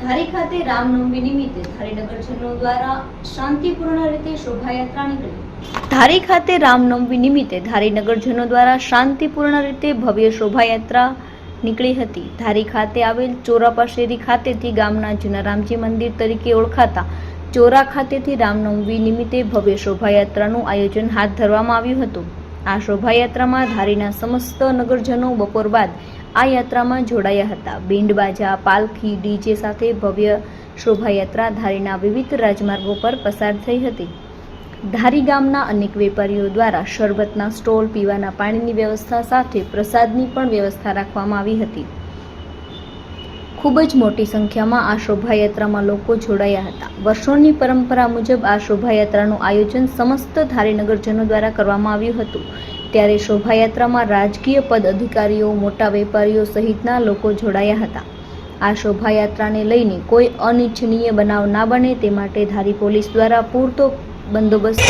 ધારી ખાતે રામનવમી નિમિત્તે ધારી નગરજનો દ્વારા શાંતિપૂર્ણ રીતે શોભાયાત્રા નીકળી. ધારી ખાતે રામનવમી નિમિત્તે ધારી નગરજનો દ્વારા શાંતિપૂર્ણ રીતે ભવ્ય શોભાયાત્રા નીકળી હતી. ધારી ખાતે આવેલ ચોરાપા શેરી ખાતેથી ગામના જૂના રામજી મંદિર તરીકે ઓળખાતા ચોરા ખાતેથી રામનવમી નિમિત્તે ભવ્ય શોભાયાત્રાનું આયોજન હાથ ધરવામાં આવ્યું હતું. આ શોભાયાત્રામાં ધારીના સમસ્ત નગરજનો બપોર બાદ આ યાત્રામાં જોડાયા હતા. બેન્ડ બાજા, પાલખી, ડીજે સાથે ભવ્ય શોભાયાત્રા ધારીના વિવિધ રાજમાર્ગો પર પસાર થઈ હતી. ધારી ગામના અનેક વેપારીઓ દ્વારા શરબતના સ્ટોલ, પીવાના પાણીની વ્યવસ્થા સાથે પ્રસાદની પણ વ્યવસ્થા રાખવામાં આવી હતી. ખૂબ જ મોટી સંખ્યામાં આ શોભાયાત્રામાં લોકો જોડાયા હતા. વર્ષોની પરંપરા મુજબ આ શોભાયાત્રાનું આયોજન સમસ્ત ધારીનગરજનો દ્વારા કરવામાં આવ્યું હતું. ત્યારે શોભાયાત્રામાં રાજકીય પદ અધિકારીઓ, મોટા વેપારીઓ સહિતના લોકો જોડાયા હતા આ શોભાયાત્રાને લઈને કોઈ અનિચ્છનીય બનાવ ના બને તે માટે ધારી પોલીસ દ્વારા પૂરતો બંદોબસ્ત.